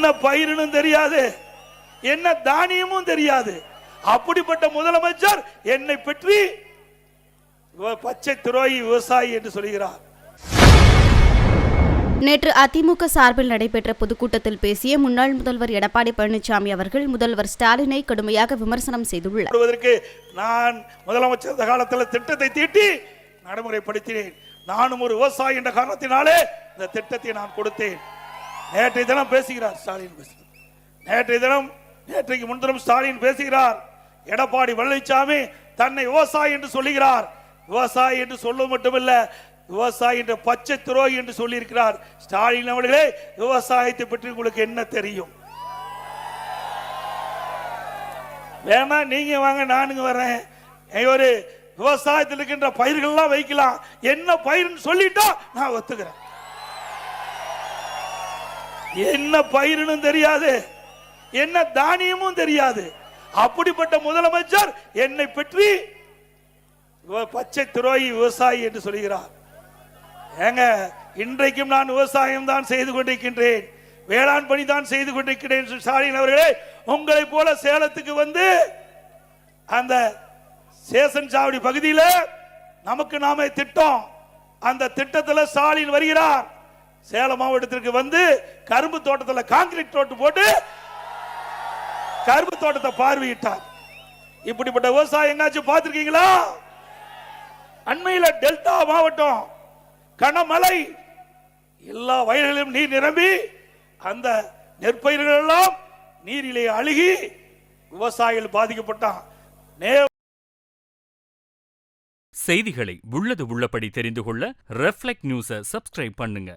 என்ன பயிர்னு தெரியாது என்ன தானியமும் தெரியாது. அப்படிப்பட்ட முதலமைச்சர் என்னை பற்றி பச்சை துரோகி விவசாயி என்று சொல்கிறார். நேற்று அதிமுக சார்பில் நடைபெற்ற பொதுக்கூட்டத்தில் பேசிய முன்னாள் முதல்வர் எடப்பாடி பழனிசாமி அவர்கள் முதல்வர் ஸ்டாலினை கடுமையாக விமர்சனம் செய்துள்ளார். நான் முதலமைச்சர் காலத்தில் திட்டத்தை தீட்டி நடைமுறைப்படுத்தினேன். நானும் ஒரு விவசாயி என்ற காரணத்தினாலே இந்த திட்டத்தை நான் கொடுத்தேன். நேற்றைய தினம் பேசுகிறார் ஸ்டாலின் பேசுகிறார். நேற்றைய தினம் நேற்றைக்கு முன்தினம் ஸ்டாலின் பேசுகிறார். எடப்பாடி பழனிசாமி தன்னை விவசாயி என்று சொல்லுகிறார். விவசாயி என்று சொல்ல மட்டுமல்ல விவசாயி என்ற பச்சை துரோகி என்று சொல்லியிருக்கிறார். ஸ்டாலின் அவர்களே விவசாயத்தை பற்றி உங்களுக்கு என்ன தெரியும்? வேணா நீங்க வாங்க நானுங்க வரேன். ஒரு விவசாயத்தில் இருக்கின்ற பயிர்கள்லாம் வைக்கலாம். என்ன பயிர்னு சொல்லிட்டா நான் ஒத்துக்கிறேன். என்ன பயிர்னு தெரியாது. என்ன தானியமும் தெரியாது. அப்படிப்பட்ட முதலமைச்சர் என்னை பற்றி பச்சை துரோகி விவசாயி என்று சொல்கிறார். ஏங்க இன்றைக்கும் நான் விவசாயம் தான் செய்து கொண்டிருக்கின்றேன். வேளாண் பணி தான் செய்து கொண்டிருக்கிறேன் என்று ஸ்டாலின் அவர்களே உங்களை போல சேலத்துக்கு வந்து அந்த சேசன் சாவடி பகுதியில் நமக்கு நாமே திட்டம். அந்த திட்டத்தில் ஸ்டாலின் வருகிறார். சேலம் மாவட்டத்திற்கு வந்து கரும்பு தோட்டத்தில் கான்கிரீட் தோட்டு போட்டு கரும்பு தோட்டத்தை பார்வையிட்டார். இப்படிப்பட்ட விவசாயம் எங்காச்சும் பார்த்திருக்கீங்களா? அண்மையில டெல்டா மாவட்டம் கனமலை எல்லா வயல்களிலும் நீர் நிரம்பி அந்த நெற்பயிர்கள் எல்லாம் நீரிலே அழுகி விவசாயிகள் பாதிக்கப்பட்டான் செய்திகளை உள்ளது உள்ளபடி தெரிந்து கொள்ள ரெஃப்ளெக்ட் நியூஸை சப்ஸ்கிரைப் பண்ணுங்க.